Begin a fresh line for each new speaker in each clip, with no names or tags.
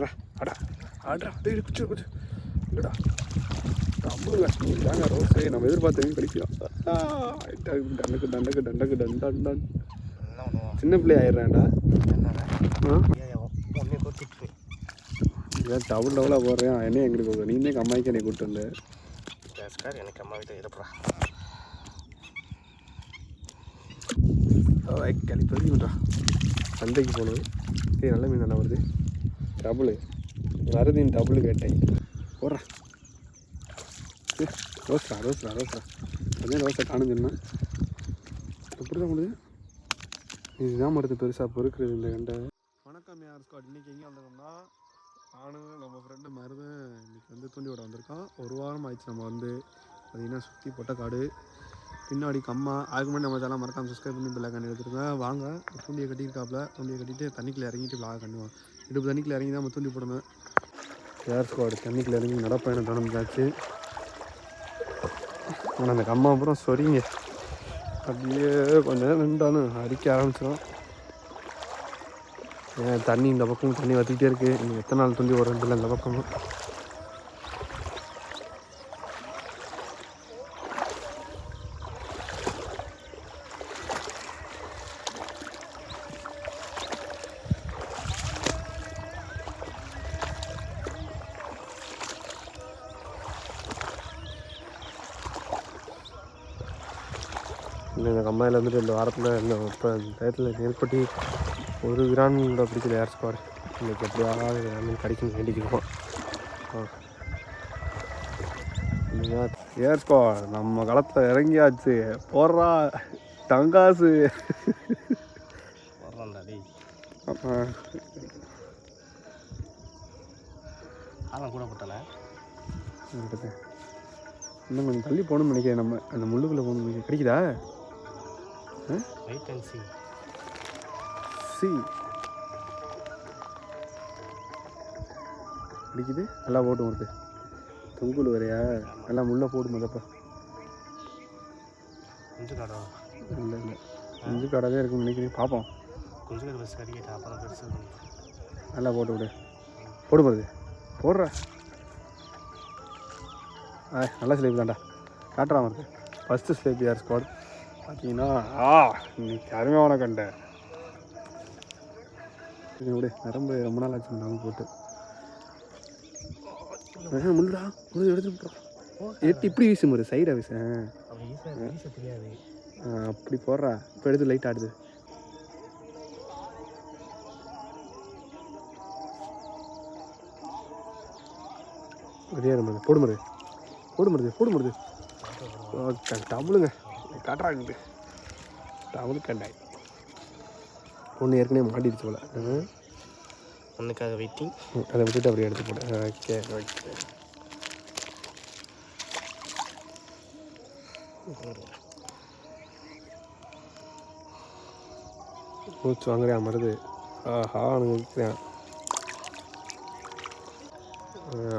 வர்றா அடா ஆடா டேய் குச்சு குச்சு. இல்லடா. தமிழுங்க இதாங்க ரோஸே. நம்ம எதிர்பார்த்தவங்க கிடைக்கும் டண்டுக்கு டண்டுக்கு டண்டுக்கு டன் டன் டன். சின்ன பிள்ளை ஆயிடுறான்டா. இதான் டபுள் டபுளாக போடுறேன். என்ன எங்களுக்கு நீ தான் எங்கள் அம்மாய்க்கு என்னை கூப்பிட்டு வந்த?
பேஸ்கார் எனக்கு அம்மா கிட்ட இருப்பா
களி பெருமின்றா சந்தைக்கு போகணும் ஏய் நல்ல மீன் நல்லா வருது. டபுள். வருதின் டபுள் கேட்டேன். போடுறா. ரோஸ்ரா ரோஸ்ரா ரோஸ்ரா. அதே ரோஸை காணும் எப்படி தான் முடியுது இதுதான் மருந்து பெருசாக பொறுக்கிறது இந்த கண்டை. வணக்கம் யார் ஸ்குவாட் இன்றைக்கி எங்கே வந்திருக்கோம்னா நானும் நம்ம ஃப்ரெண்டு மருதன் இன்னைக்கு வந்து தூண்டியோட வந்திருக்கான். வந்திருக்கோம் ஒரு வாரம் ஆயிடுச்சு நம்ம வந்து பார்த்திங்கன்னா சுற்றி போட்ட காடு. பின்னாடி கம்மா. அதுக்கு முன்னாடி நம்ம சேனல் மறக்காமல் சப்ஸ்கிரைப் பண்ணி பிள்ளை கண்ணி எடுத்துருங்க. வாங்க. தூண்டியை கட்டியிருக்காப்புல தூண்டியை கட்டிட்டு தண்ணிக்குள்ளே இறங்கிட்டு விளாக கண்டுவோம் இடுப்பு தண்ணிக்குள்ள இறங்கி தான் நம்ம தூண்டி போடணும். ஏர் ஸ்குவாடு தண்ணிக்குள்ள இறங்கி நடப்பயணம் தொடர்ந்தாச்சு ஆனால் அந்த கம்மா அப்புறம் சொரிங்க. அப்படியே கொஞ்ச நேரம் நின்றாலும் அரிக்க ஆரம்பிச்சிடும் ஏன் தண்ணி இந்த பக்கம் தண்ணி வத்திக்கிட்டே இருக்குது நீங்கள் எத்தனை நாள் தூண்டி ஒரு இல்லை இந்த பக்கமும். இல்லை இந்த கம்மாயில் வந்துட்டு இந்த வாரத்தில் இந்த இப்போ டயத்தில் நெருப்பட்டி ஒரு கிராம் கூட பிடிக்கல ஏர் ஸ்குவாட் இன்னைக்கு எப்படியாவது கிராமின் கிடைக்கும் வேண்டிக்கிறோம் ஏர் ஸ்குவாட் நம்ம களத்தில் இறங்கியாச்சு. போடுறா ஆ,
ஆழம் கூட போட்டல.
இன்னும் கொஞ்சம் தள்ளி போகணும்னு நினைக்கிறேன் நம்ம. அந்த முள்ளுக்குள்ளே போகணும் நினைக்கிறேன். கிடைக்குதா?
வெயிட் அண்ட் சி
சி அடிக்குது? நல்லா போட்டு வருது. தொங்குல் வரையா நல்லா முள்ள போடு மதப்பா.
குஞ்சு காடம்
இல்லை இல்லை. அஞ்சு கடை தான் இருக்குன்னு நினைக்கிறேன். பார்ப்போம்
குஞ்சு காடு பஸ் அடிக்கிட்டா? அப்புறம் பெருசு
நல்லா போட்டு விடு. போடு போடுது. போடுற. ஆ நல்ல ஸ்லேப் தான்டா. காட்டுறான் வருது ஃபஸ்ட்டு ஸ்லேப் யார் ஸ்குவாட் பார்த்தீங்கன்னா ஆ இன்னைக்கு அருமையான கண்டை இது விடு நரம்பு ரொம்ப நாள் ஆச்சு நாங்கள் போட்டு. முள்ளுடா முள்ளு எடுத்து விட்றோம் எட்டு இப்படி வீசு. முறை சைடாக வீசு.
அப்படி
போடுறா. இப்போ எடுத்து லைட் ஆடுது ரெடியாக இருந்தது போடு மருது. போடு மருது போடு மருது. டபுளுங்க காட்டுறாங்க டபுள் கண்டாய். ஒன்று ஏற்கனவே மாட்டிடுச்சு போல.
ஒன்றுக்காக வெயிட்டிங்
அதை விட்டுட்டு அப்படியே எடுத்து போடு. Okay okay. மூச்சு வாங்குறியா மருது? ஆஹா அவனுக்கு இருக்கிறேன்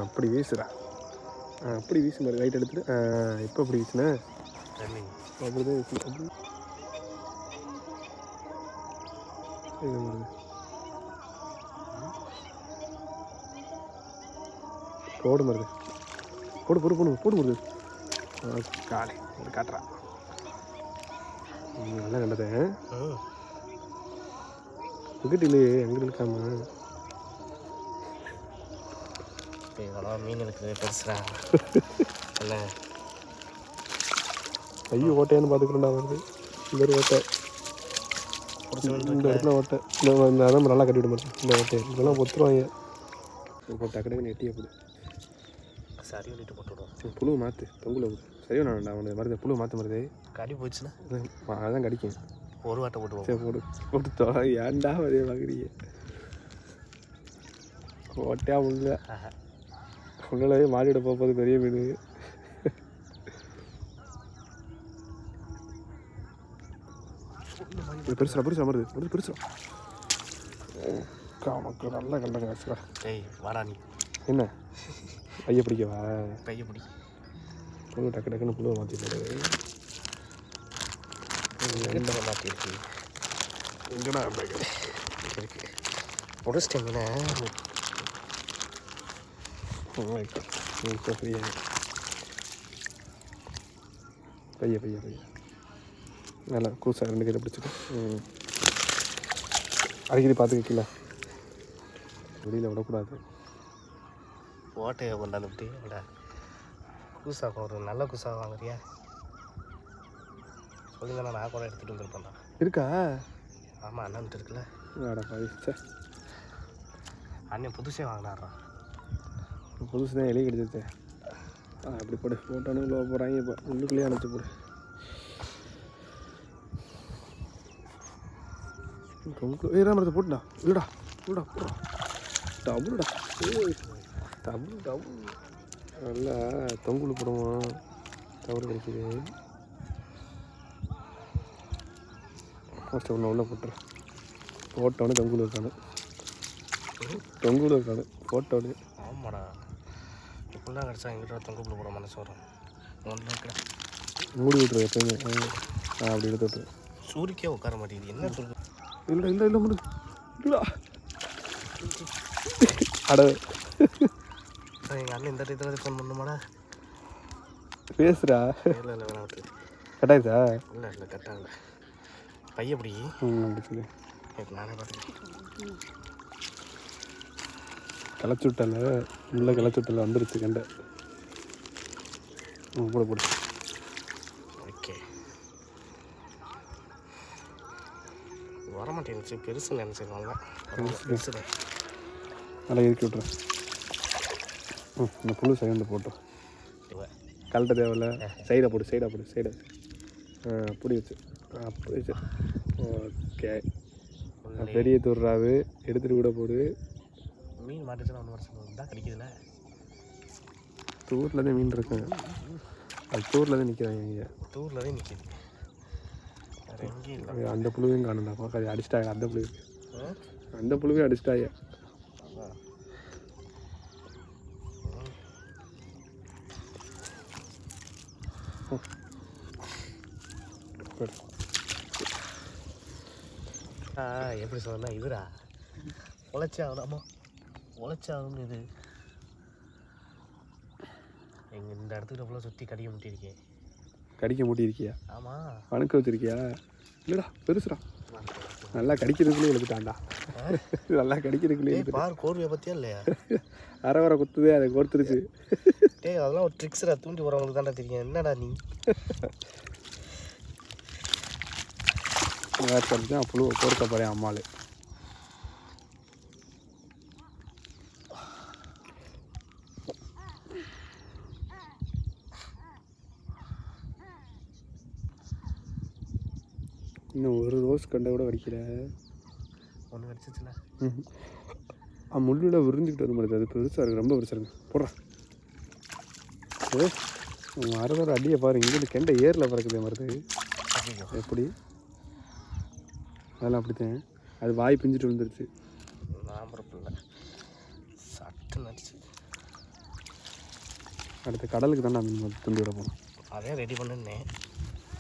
அப்படி வீசுடா. ஆ, அப்படி வீசு மாதிரி லைட் எடுத்துட்டு. இப்போ அப்படி வீசுனே?
ரன்னிங்
அப்படிதான் அப்படி இது மருது போடு மருது. போடு போடு போடு போடு மருது. காலை. ஒரு காட்டுறா. ம், நல்லா கண்டதேன்
ம்
எங்கிட்ட இல்லையே எங்கிட்ட இருக்காம
இதெல்லாம் மீன் இருக்குது பெருசுடா. என்ன
ஐயோ ஓட்டையான்னு பார்த்துக்கிறேன்டா வருது இந்த ஒரு ஓட்டை. இந்த இடத்துல ஓட்டை. இந்த அதான் நல்லா கட்டி விட மாட்டேன். இந்த ஓட்டை. இதெல்லாம் ஒத்துருவாங்க. இப்போ டக்குனு எட்டியே போடு
சரி போட்டு விடுவோம்.
புழு மாற்று தொங்குல சரியா நான் அவனுக்கு மருந்து புழு மாற்ற மருது
கடி போச்சுன்னா
அதான் கடிக்கும்.
ஒரு வாட்டை போட்டு
சரி போடு. போட்டு ஏன்டா அதே பார்க்குறீங்க? ஓட்டையா உள்ள. உள்ளவே மாடிவிட போகுது பெரிய மீன். இது பெருசுடா பெருசா வருது வருது பெருசா மக்கள் நல்லா கண்டாங்க ஆக்சுவலா
டேய் வாடா நீ.
என்ன? ஐய பிடிக்கவா
கையை பிடி.
புழு டக்கு டக்குன்னு புழுவை மாற்றி போடுது
எங்கிட்ட மாற்றிருக்கு
எங்கடா
இருக்கு. முடிச்சிட்டீங்கன்னா
இப்போ ஃப்ரீயா பைய பைய பைய. நல்லா கூசா ரெண்டு கையில் பிடிச்சிட்டு. அடிக்கடி பார்த்து வைக்கல வெளியில் விடக்கூடாது.
ஓட்டையை கொண்டாந்து விட்டு அட குசா ஒரு நல்ல குசா வாங்குறியா? சொல்லுங்க நான் கூட எடுத்துகிட்டு வந்துருப்பேன்டா.
இருக்கா?
ஆமாம் அண்ணன்ட்டு இருக்குல்ல.
வேடா பாவி சே
அண்ணன் புதுசே வாங்கினாரா
புதுசு தான் எலி கிடைச்சிச்சு ஆ அப்படி போடு போட்டோன்னு உள்ள போகிறாங்க இப்போ. உள்ளுக்குள்ளேயே அணைச்சி போடு. ஏறாமரத்தை போட்டுடா. இல்லடா இல்லடா போடா டபுள்டா டபுள் டபுள் நல்லா தொங்குள் போடுவோம் தவறு கிடைக்குது. ஃபஸ்ட்டு ஒன்று உள்ள போட்டுரு. போட்டோன்னு தொங்குள் இருக்கானு தொங்குள் இருக்கானு போட்டோன்னு
ஆமாடா. இப்படிலாம் கிடச்சா எங்கிட்ட தொங்குப்புல போட மனசு வரும். ஒன்றும் இருக்கிற
மூடி விட்ரு எப்பயுமே. அப்படி எடுத்து விட்ரு
சூரிக்கே உட்கார மாட்டேங்குது. என்ன சொல்லு
இல்லை இல்லை இல்லை முடி. இல்லடா. அட.
எங்கள் அண்ணன் இந்த டயத்தில் ஃபோன் பண்ணுமாடா?
பேசுடா.
இல்லை இல்லை வேணாம்
கட்டாயிருச்சா
இல்லை இல்லை கரெக்டாக பையன் பிடி நானே பார்த்துக்கிறேன்
கிளச்சி விட்டல உள்ள கிளச்சி விட்டல வந்துருச்சு கண்டை. போடு போடு
ஓகே வரமாட்டேங்குச்சு பெருசு நினச்சிருவாங்க பெருசு.
நல்லா இறுக்கி விட்றேன் ம் இந்த புழு சைடு போட்டோம் கழட்ட தேவையில்ல. சைடை போடு சைடாக போடு சைடை. ஆ அப்படி வச்சு. ஆ, அப்படி வச்சு. ஓகே. பெரிய தூர்றாவு எடுத்துகிட்டு கூட போடு.
மீன் மாட்டுச்சுன்னா ஒன்று வருஷம் தான் கிடைக்குதுல்ல.
தூரில் தான் மீன் இருக்கு. அது தூரில் தான் நிற்கிறாங்க இங்கே.
டூரில் தான் நிற்கிது இல்லை.
அந்த புழுவையும் காணும்டா பார்க்க அடிச்சிட்டாங்க. அந்த புழு
ஆ?
அந்த புழுவையும் அடிச்சிட்டாங்க.
எப்படி சொன்னா இதுடா உழைச்சி ஆகணுமா உழைச்சி ஆகணும் இது. எங்கள் இந்த இடத்துக்கு ஃபுல்லாக சுற்றி கடிக்க முட்டியிருக்கேன்.
கடிக்க மூட்டியிருக்கியா?
ஆமாம்
வணக்க வச்சிருக்கியா? இல்லைடா பெருசுடா. நல்லா கடிக்கிறதுக்குள்ளே எழுதுட்டான்டா நல்லா கடிக்கிறதுக்குள்ளே
பார் கோர்வையை பற்றியா இல்லையா?
அரை வர குத்துதே அதை கொடுத்துருச்சு
டேய் அதெல்லாம் ஒரு ட்ரிக்ஸ்டா தூண்டி போகிறவங்களுக்கு தான்டா தெரியும். என்னடா நீ?
தான் புழு பொறுக்க போகிறேன் அம்மாள். இன்னும் ஒரு ரோஸ் கண்டை கூட வடிக்கல
ஒன்று கிடச்சிச்சுல
ம். ஆ முள்ளில் விரிஞ்சுக்கிட்டு வர மாதிரி அது பெருசாக இருக்குது ரொம்ப பெருசாக இருக்குது போடுறேன் ஏ அரை வர அடியை பாரு. இங்கிட்டு கெண்டை ஏரில் பறக்குதே மருது. எப்படி? அதெல்லாம் அப்படித்தான். அது வாய் பிஞ்சிட்டு விழுந்துருச்சு. அடுத்து கடலுக்கு தான் நான் துண்டி விட போனோம்
அதே ரெடி பண்ணுன்னேன்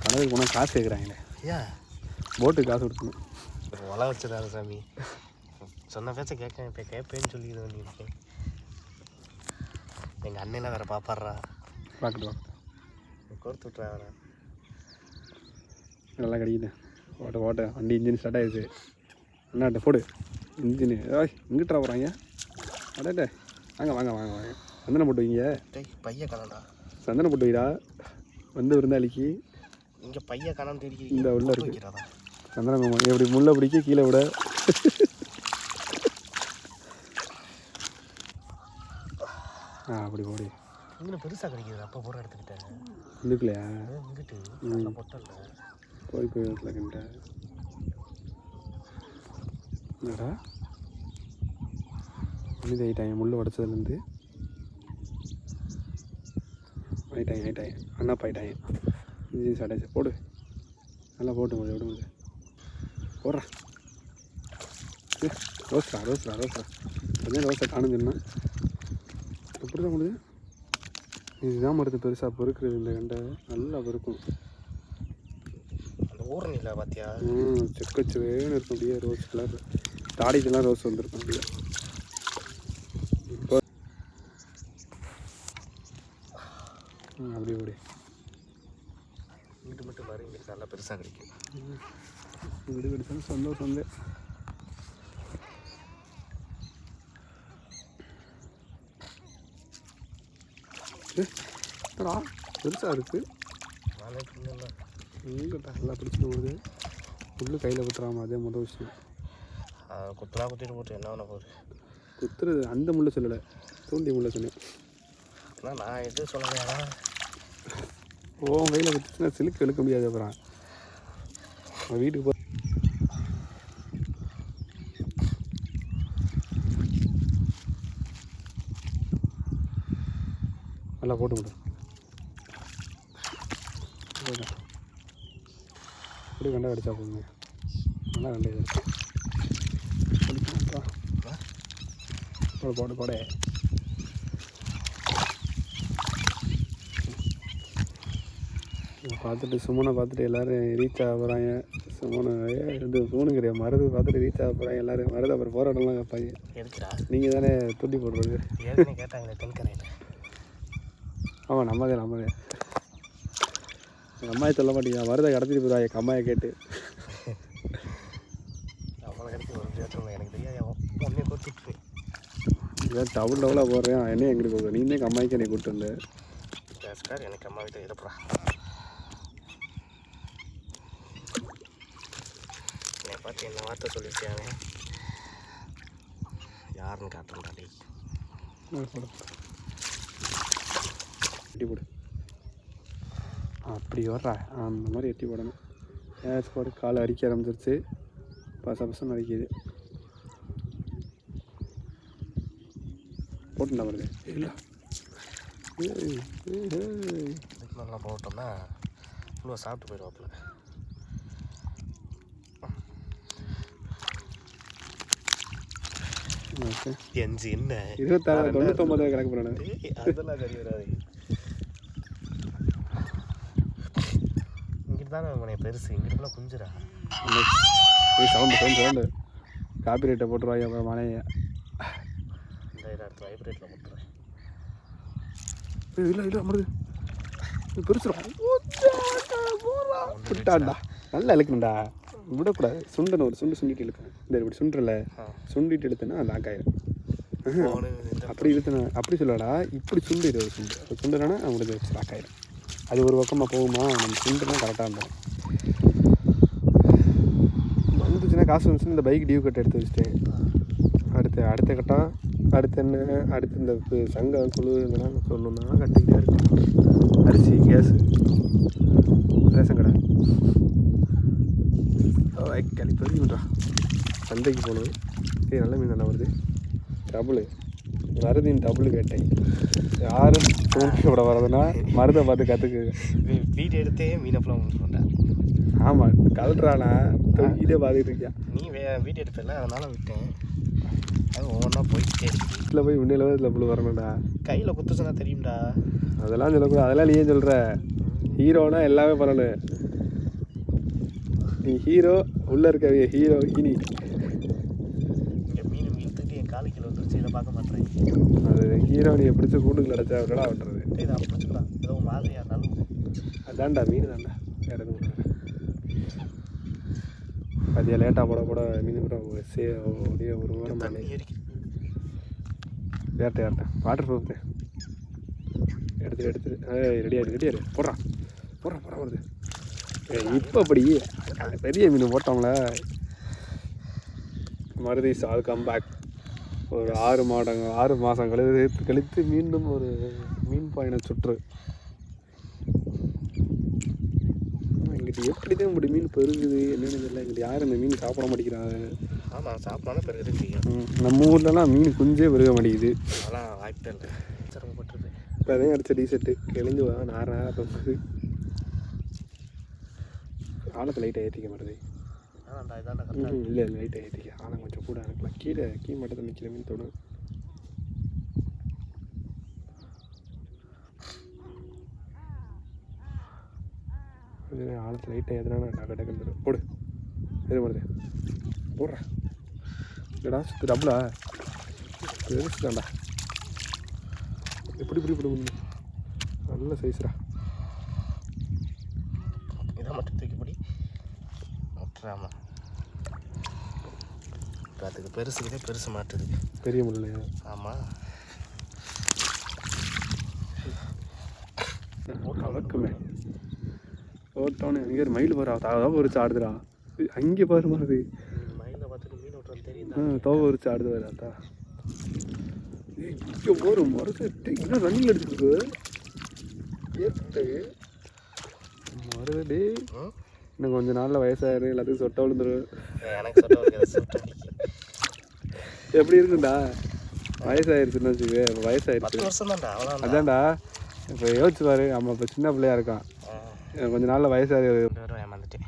கடலுக்கு போனால் காசு கேட்குறாங்களே
ஏன்
போட்டுக்கு காசு கொடுக்கணும்
ஒலை வச்சிடாத சாமி. சொன்ன பேச்ச கேட்க இப்போ கேட்பேன்னு சொல்லிடுவேன் பண்ணியிருக்கேன் எங்கள் அண்ணெல்லாம் வேற பாப்பாடுறா.
பார்க்கட்டு பார்க்கட்டு
கொடுத்து விட்றா வேற
நல்லா கிடைக்குது. ஓட்ட ஓட்ட. வண்டி இன்ஜின் ஸ்டார்ட் ஆயிடுச்சு. அண்ணாட்ட போடு. இன்ஜின் ஏய் இங்கிட்டா போகிறாங்க அடே வாங்க வாங்க வாங்க வாங்க. சந்தனம் போட்டு வைங்க.
டேய் பைய காணடா
சந்தனம் போட்டு வைடா. வந்து விருந்தாளிக்கு.
இங்கே பைய தேடி
இந்த உள்ள இருக்கு. குங்குமம். இப்படி முள்ளை பிடிக்க கீழே விட. ஆ அப்படி போடு
இங்கே பெருசாக கிடைக்குது அப்போ போகிற எடுத்துக்கிட்டேன் நல்ல பொட்டல்ல.
போய் போய் வீட்டில் கண்ட என்னடா? இது ஆயிட்டாங்க முள் உடச்சதுலேருந்து. ஆயிட்டாங்க ஆயிட்டாங்க அண்ணா போயிட்டாங்க இன்ஜின் ஸ்டார்ட் போடு. நல்லா போட்டு முடியும் விட முடியும் போடுறா ரோஸ்ரா ரோஸ்ரா ரோஸ்ரா கொஞ்சம் ரோஸை காணும் சொன்னா எப்படி தான் முடியுது இதுதான் மருது பெருசாக பொறுக்கிறது இந்த கண்டை நல்லா பொறுக்கும்
அந்த ஊரணியில் பார்த்தியா
ம் செக்கச்சு வேணும் இருக்கும் அப்படியே ரோஸ் கலர் தாடிக்கெல்லாம் ரோஸ் வந்திருக்கும் அப்படியே இப்போ
பெருசாக கிடைக்கும்
வீடு கிடைச்சாலும் சந்தோஷம் வந்து. என்னடா? பெருசாக இருக்குது எங்கிட்ட நல்லா பிடிச்சிட்டு போகுது. புல்லு கையில் குத்துறாம அதே முதல் விஷயம்.
குத்துனா குத்திட்டு போட்டு என்ன பண்ண போகுது?
குத்துறது அந்த முள்ளை சொல்லலை. தூண்டி முள்ளை சொன்னேன்.
நான் எதுவும் சொல்லலையா
ஓ கையில் குத்துச்சுன்னா சிலுக்கு எடுக்க முடியாது அப்புறம். வீட்டுக்கு போட்டு விடு. இப்படி கண்டா அடிச்சா போதுங்க நல்லா கண்டா போடு போடு போடு. இதை பார்த்துட்டு சுமனை பார்த்துட்டு எல்லாரும் ரீச் ஆக போகிறாங்க சுமனை இது கிடையாது மருது பார்த்துட்டு ரீச் ஆக போகிறாங்க எல்லாரும். மருது அப்புறம் போகிற இடம்லாம் கேட்பாங்க நீங்கள் தானே துண்டி போடுறது
கேட்டாங்களே தென்கரையில்
ஆமாம் நம்மதே நம்மதே. எங்கள் அம்மாயை சொல்ல மாட்டீங்க மருதை கடத்திட்டு போதா எங்கள் அம்மாயை கேட்டு.
அவ்வளோ கிடைச்சி ஒரு சேர்த்து எனக்கு தெரியாது கொடுத்துட்டு
இதான் டபுள் டபுளாக போடுறேன். என்ன எங்களுக்கு போகுது நீ எங்கள் அம்மாய்க்கு என்னை கூப்பிட்டு வந்து?
பேசுக்கார் எனக்கு அம்மா வீட்டை இருப்பா. என்னை பார்த்து என்ன வார்த்தை சொல்லியிருக்காங்க யாருன்னு காட்டுறா டேய்.
போடு எட்டி போடு. அப்படி வர்றா. அந்த மாதிரி எட்டி போடணும். ஏதாச்சும் போடு காலை அடிக்க ஆரம்பிச்சிருச்சு. பச பசன்னு அடிக்குது. போட்டுண்டா வருது இல்லை.
இதுக்கு போட்டோம்னா இவ்வளோ சாப்பிட்டு போயிடுவாப்புல. எஞ்சி என்ன
இருபத்தாறு தொண்ணூத்தொம்பது கணக்கு போகிறேன்
அதெல்லாம் சரி வராது இங்கிட்டு தானே உனக்கு பெருசு? இங்கிட்டுலாம் குஞ்சுரா
சவுண்டு சவுண்டு சவுண்டு. காப்பி ரேட்டை போட்டுருவாங்க அப்புறம் மனைய
இந்த இதை அடுத்து வைப்ரேட்டில் போட்டுறேன்
இல்லை இல்லை அமருது. இது பெருசுடா. நல்லா இழுக்கணும்டா. விடக்கூடாது. சுண்டணும் ஒரு சுண்டு சுண்டிட்டு இழுக்கணும் இந்த இப்படி சுண்டுறல. சுண்டிட்டு இழுத்துனா லாக் ஆயிரும். அப்படி இழுத்துனா அப்படி சொல்லடா இப்படி சுண்டு இது ஒரு சுண்டு. சுண்டுனா அவங்களுக்கு வச்சு லாக் ஆயிரும். அது ஒரு பக்கமாக போகுமா? நம்ம சுண்டுனா கரெக்டாக இருந்தோம் வந்துச்சுன்னா காசு வந்துச்சுன்னா இந்த பைக் டியூ கட் எடுத்து வச்சுட்டேன் அடுத்து அடுத்த கட்டம் அடுத்து என்ன அடுத்து இந்த சங்கம் குழு இதெல்லாம் சொல்லணும்னா கட்டிக்கிட்டே இருக்கும் அரிசி கேஸு ரேஷன் கடை. களி சந்தைக்கு போகணும் நல்ல மீன் நல்லா வருது. டபுள். மருதின் டபுள் கேட்டேன் யாரும் தூண்டி விட வரதுன்னா மருதை பார்த்து கற்றுக்கு
வீ- வீடியோ எடுத்தே மீனப்பெல்லாம் பண்ணுறேன்
ஆமாம் கலட்டுறானா தூக்கிட்டே பார்த்துட்டு இருக்கியா?
நீ வே வீடியோ எடுப்பல அதனால விட்டேன். அது ஒவ்வொன்றா போயிட்டே இருக்கு
வீட்டில் போய் உன்னையில இதில் புல் வரணும்டா.
கையில் குத்துச்சுன்னா தெரியும்டா.
அதெல்லாம் சொல்லக்கூடாது அதெல்லாம் நீ ஏன் சொல்கிற ஹீரோனா எல்லாமே பண்ணணும். நீ ஹீரோ உள்ளே இருக்க ஹீரோ ஹீனி
இங்கே மீன் இழுத்துட்டு என் காலு பார்க்க மாட்டேறேன்
அது ஹீரோ நீ பிடிச்சி கூண்டுக்கு அடைச்சா அவரோட விட்டுறது
இதை அப்படிச்சுக்கலாம் ஏதோ மாதிரியா இருந்தாலும்.
அதான்டா மீன் தான்டா. வேற எதுவும். பாத்தியா லேட்டாக போட போட மீன் கூட சே அப்படியே ஒரு வாரம் ஏர்ட்ட ஏர்ட்ட வாட்டர் ப்ரூஃப் எடுத்து எடுத்து ஏய் ரெடியா ரெடியா போடுறா. போடுறா போடுறா வருது இப்போ அப்படி. பெரிய மீன் போட்டோம்ல. மருதி சால் கம் பேக் ஒரு ஆறு மாதம் ஆறு மாதம் கழித்து கழித்து மீண்டும் ஒரு மீன் பயண சுற்று. எங்கிட்ட எப்படி தான் இப்படி மீன் பெருகுது என்னன்னு தெரியல. எங்கிட்ட யாரும் இந்த மீன் சாப்பிட மாட்டேங்கிறாங்க.
ஆமாம் சாப்பிடாலும் பிறகு செய்யும்
ம், நம்ம ஊர்லலாம் மீன் குஞ்சே பெருக மாட்டேங்குது.
அதெல்லாம் வாய்ப்பே இல்லை. சிரமப்பட்டுருது
இப்போ அதையும் அடிச்ச டீஷர்ட்டு கிழிஞ்சு வா நார நேரம் தொங்குது ஆழத்தை லைட்டாக ஏற்றிக்க மாட்டேது. இல்லை லைட்டாக ஏற்றிக்க ஆழம் கொஞ்சம் கூட இருக்கலாம். கீழே கீழே மட்டும் நிற்கிற மீன் தொடும் கொஞ்சம் ஆழத்தில் லைட்டாக எதுனா டக்கு டக்குன்னு தரும் போடு. எது போடுது போடுறா. இல்லடா சுத்து டபுளா பெருசு தான்டா எப்படி இப்படி இப்படி நல்ல சைஸ்ரா
இதை மட்டும் தூக்கி இப்போ அதுக்கு பெருசுக்குதே பெருசு மாட்டுது.
பெரிய முள்ளையா
ஆமாம்
கலக்குமே ஓட்டோன்னு எங்கே ஒரு மயில் பாரு அதான் ஒரு ஆடுதுடா. ஏய், அங்கே பாருமா அது.
மயிலை பார்த்துட்டு மீன் விட்டுறது
ஆ
தெரியுதா
தோவை ஒரு அதான் ஏய் இங்கே போகிற மரத்தை இன்னும் ரன்னிங் அடிச்சுருக்கு ஏத்து. மருதடி? இன்னும் கொஞ்ச நாளில் வயசாயிரு எல்லாத்துக்கும் சொட்டை விழுந்துரும்.
ஏய், எனக்கு
எப்படி இருக்குண்டா? வயசாயிருச்சுன்னு வச்சுக்க? வயசாயிருச்சு.
வருஷம் தான்டா
அதான்டா. இப்போ யோசிச்சு பாரு நம்ம இப்போ சின்ன பிள்ளையா இருக்கான். கொஞ்ச நாளில் வயசாகி
ஏமாந்துட்டேன்.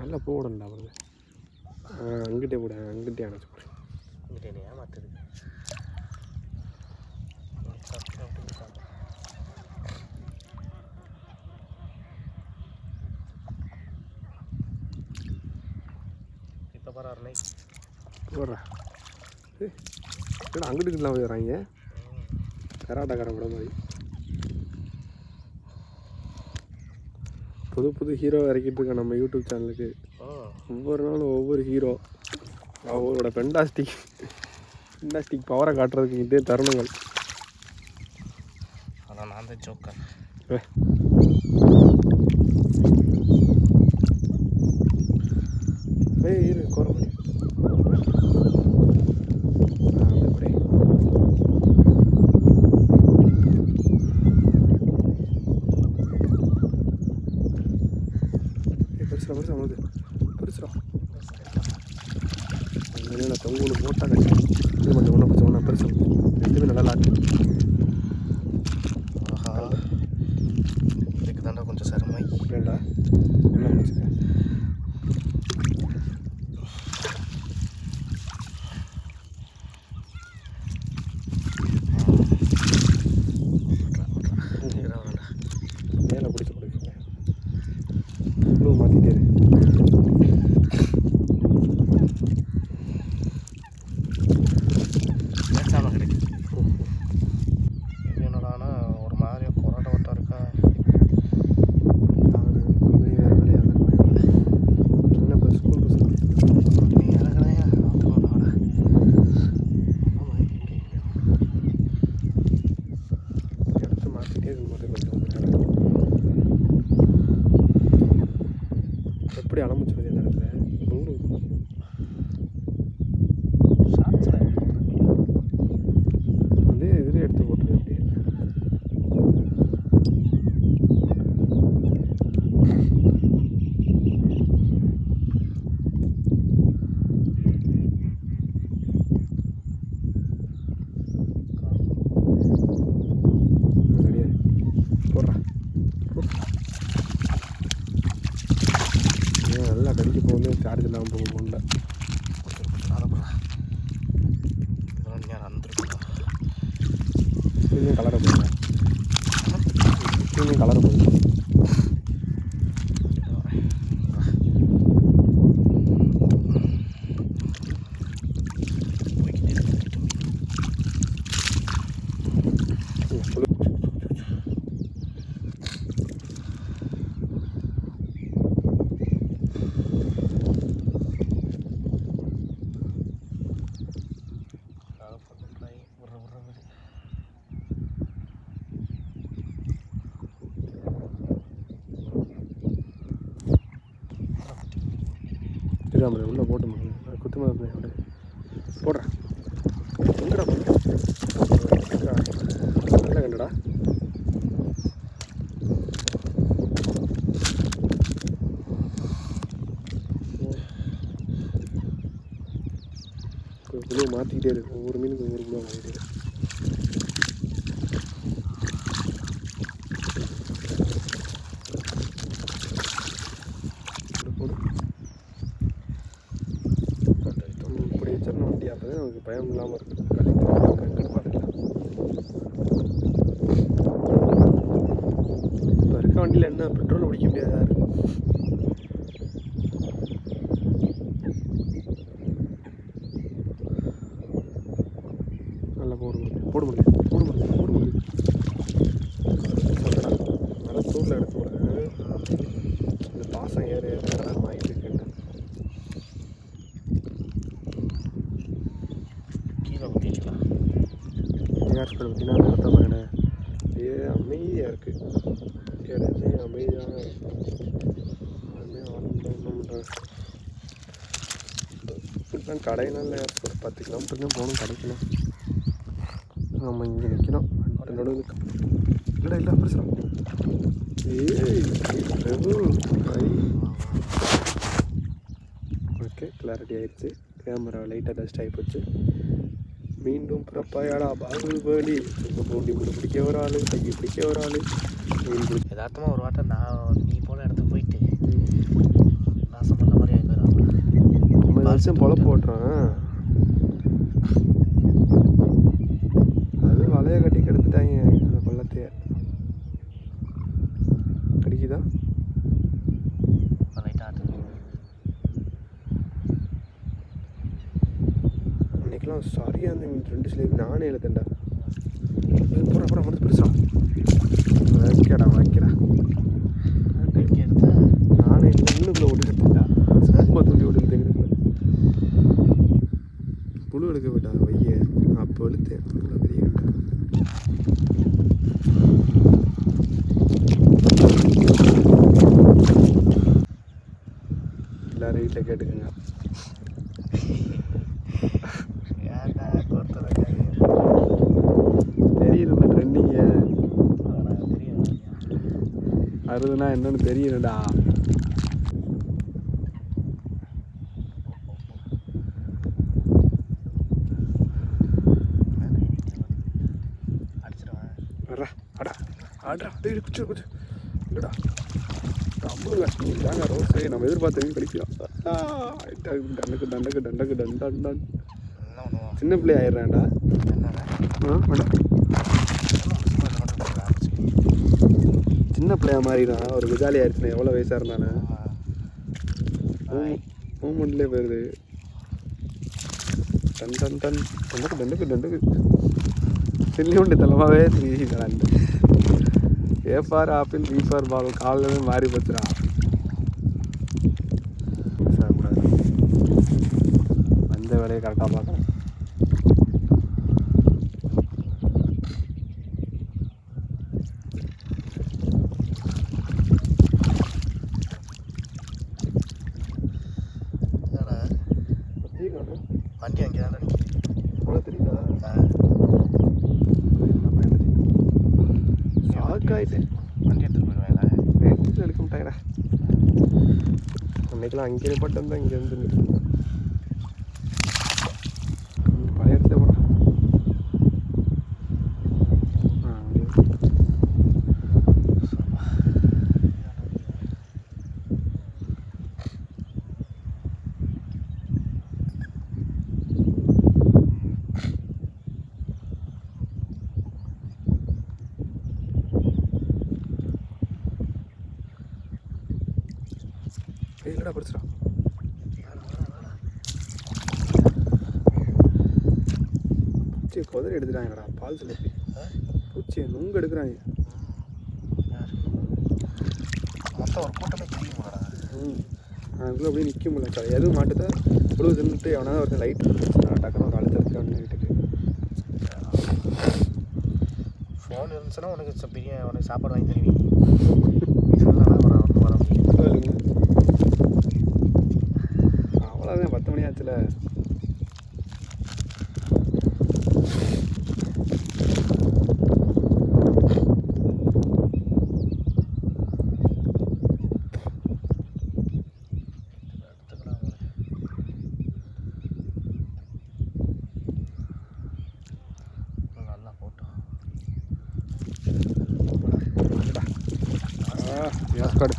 நல்லா போடணும்டா அங்கிட்டே போட அங்கிட்டே அணைச்சு போடு.
இங்கிட்ட நீ
என்னடா அங்கிட்டு இங்கிட்டுலாம் போய் வராங்க கராட்டாக்காரன் கூட மாதிரி. புது புது ஹீரோ இறக்கிட்டு இருக்கான் நம்ம யூடியூப் சேனலுக்கு ஒவ்வொரு நாளும் ஒவ்வொரு ஹீரோ அவரோட பெண்டாஸ்டிக் பெண்டாஸ்டிக் பவரை காட்டுறதுக்கு இதே தருணங்கள்.
அதான் நான் தான் ஜோக்கர்
கடிக்க போகுது சார்ஜ் இல்லாமல்
வந்துருக்குடா
இன்னும் கலர போகுது இன்னும் கலர போகுது
போய்கிட்டே இருக்கு
ம், சொல்லு இதாமலை உள்ளே போட்டு முடியும் குத்து மாதிரி அப்படியே போடுறேன் எங்கடா போடுற நல்ல கண்டடா குழு மாற்றிக்கிட்டே இருக்கும் ஒவ்வொரு மீனுக்கு ஒவ்வொரு குழு மாற்றிட்டே இருக்கும் பக்கம் போடு முடியும் போடு முடியும் போடு முடியும் நல்லா தூரில் எடுத்து விடுறது இந்த பாசம் ஏற ஏற ஆகிட்டு கீழே ஊற்றிக்கலாம் ஏஆர் ஸ்பீடு ஊற்றினா அந்த இடத்த பாருங்க ஏ அமைதியாக இருக்குது இடமே அமைதியாக எல்லாமே ஆரம்பம் பண்ணுறேன் இப்படிதான் கடையினால ஒரு பத்து கிலோமீட்டருக்கு போகணும் கிடைக்கணும் நம்ம இங்கே நிற்கிறோம் நடுவில் இல்லைடா இல்லை பிரச்சனை ஓகே கிளாரிட்டி ஆயிடுச்சு. கேமரா லைட்டாக டஸ்ட் ஆகி போச்சு. மீண்டும் பிறப்பாயாடா பாகுபலி பூண்டி முடி பிடிக்க ஒரு ஆள் கையை பிடிக்க ஒரு ஆள்.
யதார்த்தமாக ஒரு வாட்டம் நான் நீ போன இடத்துக்கு போயிட்டு நாசம் பண்ண மாதிரி
நம்ம வருஷம் பொழப்பு ஓட்டுறான் அது வலைய கட்டி கெடுத்துட்டாங்க அந்த பள்ளத்தைய கடிக்குதா
லைட்டாக ஆட்டு
அன்னைக்கெல்லாம் சரியாக ரெண்டு ஸ்லேப் நானே எழுத்தண்டா போகிற போகிற மனசு பெருசா. வைக்கடா
எடுத்தா.
நானே இன்னுக்குள்ள ஓடி செத்துட்டா சும்மா தூண்டி ஓடி எடுத்துக்கிறேன் புழு எடுக்க விட்டா வைய. அப்போ எழுத்தேன் பெரிய எல்லாரும் வீட்டில் கேட்டுக்கோங்க
ஏன்டா கொடுத்துருக்காங்க
தெரியுதுல்ல ட்ரெண்டிங்கு
தெரியும்
அறுதுனா என்னன்னு தெரியலடா
அடிச்சிடுவேன்
வரா அடா ஆடா டேய் குச்சு குச்சு இல்லடா தமிழ்ல தாங்க ரோஸே. நம்ம எதிர்பார்த்தவங்க படிக்கிறோம் டண்டுக்கு டண்டுக்கு டண்டுக்கு டன் டன் சின்ன பிள்ளை ஆயிடுறான்டா.
என்னடா?
ஆ சின்ன பிள்ளையா மாறிதான் ஒரு குஜாலி ஆயிடுச்சுண்ணே எவ்வளோ வயசாக இருந்தானே மூமெண்ட்லேயே போயிருது. டன் டன் டன். டண்டுக்கு டண்டுக்கு டண்டுக்கு சில்லியுண்டு தலைமாவே தெரியுதான் A for apple B for ball காலில் மாறி போச்சுடா. அந்த வேலையை கரெக்டாக பார்க்கணும்
வண்டி அங்கே தான்
உனக்கு தெரியுதா ஷாக் ஆகிட்டேன்
வண்டி எடுத்துகிட்டு போயிடுவேன்
எடுத்து எடுக்க மாட்டாங்கடா அன்னைக்கெல்லாம் அங்கே பட்டம் தான் இங்கேருந்து நிற்கும் பழைய இடத்துல போகிறான் ஆ அப்படியே ஏய் இல்லடா படிச்சுடா பூச்சியை குதிரை எடுத்துட்டாங்கடா பால் சிலப்பி பூச்சியை நுங்கு எடுக்கிறாங்க.
மொத்தம் ஒரு கூட்டமே தெரியுமாடா
ம். அதுக்குள்ளே அப்படியே நிற்க முடியல சார். எதுவும் மாட்டுதா? புழு தின்னுட்டு எவனாவது ஒருத்தன் லைட் டக்குனு ஒரு அழுத்த எடுத்துட்டு வீட்டுக்கு.
ஃபோன் இருந்துச்சுன்னா உனக்கு பிரியாணி உனக்கு சாப்பாடு வாங்கி தருவீங்க நீ சொல்லலாம் வர ஒன்றும் வர முடியாது
சொல்லுங்க அவ்வளோதான் பத்து மணி ஆச்சுல
எடுத்துக்கலாம் நல்லா போட்டோம்
ஏற்காடு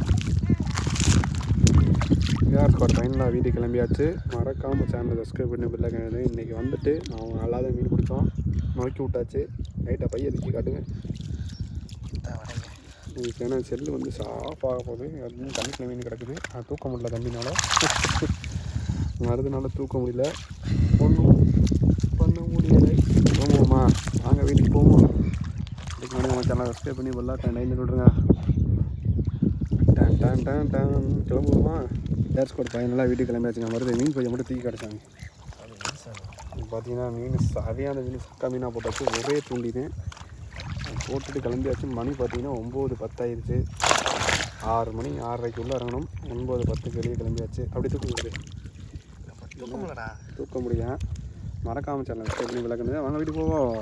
ஏற்காடு வீட்டுக்கு கிளம்பியாச்சு. மறக்காமல் சேனலை சப்ஸ்கிரைப் பண்ணி பிள்ளை கிடையாது இன்றைக்கி வந்துட்டு நான் நல்லா மீன் பிடிச்சோம் நோக்கி விட்டாச்சு. நைட்டை பையன் தூக்கி காட்டுங்க. இதுக்கு ஏன்னா செல்லு வந்து சாஃப் ஆக போகுது. அது தண்ணிக்குள்ள மீன் கிடக்குது. அது தூக்க முடியல தம்பினால. மருதுனால தூக்க முடியல. ஒன்றும் பண்ண முடியலை. போவோமா? வாங்க வீட்டுக்கு போவோம். இதுக்கு முன்னாடி நம்ம சேனலை சப்ஸ்கிரைப் பண்ணி பெல்லா டைம் விட்ருங்க டான் டான் டான் டான். கிளம்புவோமா? ஏர்ஸ்கோட் பையனெல்லாம் வீட்டுக்கு கிளம்பியாச்சுங்க. மருது மீன் பையன் மட்டும் தூக்கி கிடச்சாங்க. பார்த்தீங்கன்னா மீன் சரியான மீன் சக்கா மீனாக போட்டாச்சு. ஒரே தூண்டி தான் போட்டுட்டு கிளம்பியாச்சு. மணி பார்த்தீங்கன்னா ஒம்பது பத்தாயிருச்சு ஆறு மணி ஆறரைக்குள்ளே இறங்கணும். ஒன்பது பத்துக்கு வெளியே கிளம்பியாச்சு. அப்படி வருது
தூக்கமில்லடா
தூக்க முடியும் மறக்காம சேனல் சப்ஸ்கிரைப் பண்ணி விளக்குங்க வாங்க வீட்டுக்கு போவோம்.